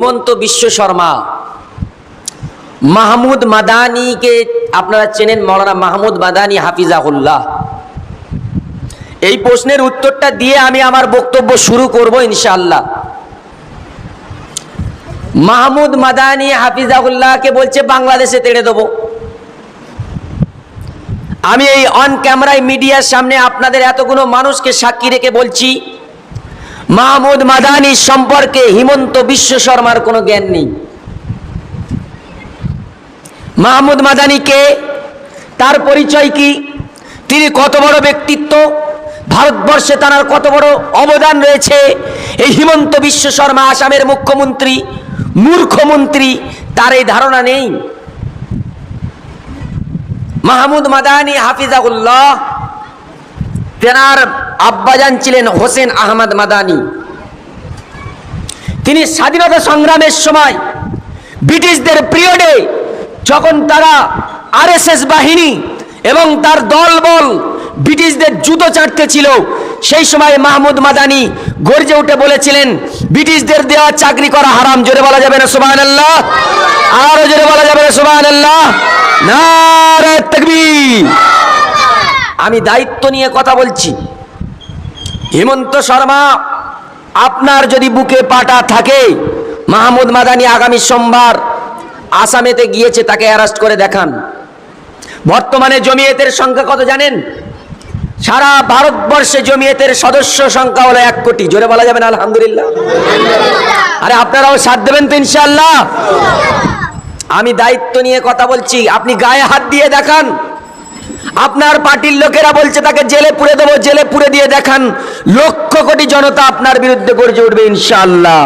হিমন্ত বিশ্ব শর্মা। মাহমুদ মাদানিকে আপনারা চেনেন মৌলানা মাহমুদ মাদানি হাফিজাহুল্লাহ। এই প্রশ্নের উত্তরটা দিয়ে আমি আমার বক্তব্য শুরু করব ইনশাআল্লাহ। মাহমুদ মাদানি হাফিজাহুল্লাহকে বলছে, বাংলাদেশে তেড়ে দেবো। আমি এই অন ক্যামেরায় মিডিয়ার সামনে আপনাদের এতগুলো মানুষকে সাক্ষী রেখে বলছি মাহমুদ মাদানি সম্পর্কে হিমন্ত বিশ্ব শর্মার কোনো জ্ঞান নেই। মাহমুদ মাদানিকে তার পরিচয় কি? তিনি কত বড় ব্যক্তিত্ব? ভারতবর্ষে তার কত বড় অবদান রয়েছে? এই হিমন্ত বিশ্ব শর্মা আসামের মুখ্যমন্ত্রী মূর্খমন্ত্রী তার এই ধারণা নেই। মাহমুদ মাদানি হাফিজাউল্লাহ তেনার আব্বাজান ছিলেন হোসেন আহমদ মাদানি। তিনি স্বাধীনতা সংগ্রামের সময় ব্রিটিশদের পিরিয়ডে যখন তারা আরএসএস বাহিনী এবং তার দলবল ব্রিটিশদের জুতো চাটতে ছিল, সেই সময় মাহমুদ মাদানি গর্জে উঠে বলেছিলেন, ব্রিটিশদের দেওয়া চাকরি করা হারাম। জোরে বলা যাবে না সুবাহ আল্লাহ আরও জোরে বলা যাবে না সুবাহ আল্লাহ তাকবীর। আমি দায়িত্ব নিয়ে কথা বলছি। হেমন্ত শর্মা, আপনার যদি বুকে পাটা থাকে, মাহমুদ মাদানি আগামী সোমবার আসামেতে গিয়েছে, তাকে অ্যারেস্ট করে দেখান। বর্তমানে জমিয়েতের সংখ্যা কত জানেন? সারা ভারতবর্ষে জমিয়েতের সদস্য সংখ্যা হলো এক কোটি। জোরে বলা যাবে না, আলহামদুলিল্লাহ? আরে আপনারাও সাথ দেবেন তো ইনশাল্লাহ আমি দায়িত্ব নিয়ে কথা বলছি, আপনি গায়ে হাত দিয়ে দেখান। আপনার পার্টির লোকেরা বলছে তাকে জেলে পুরে দেবো, জেলে পুরে দিয়ে দেখান। লক্ষ কোটি জনতা আপনার বিরুদ্ধে গর্জে উঠবে, ইনশাআল্লাহ।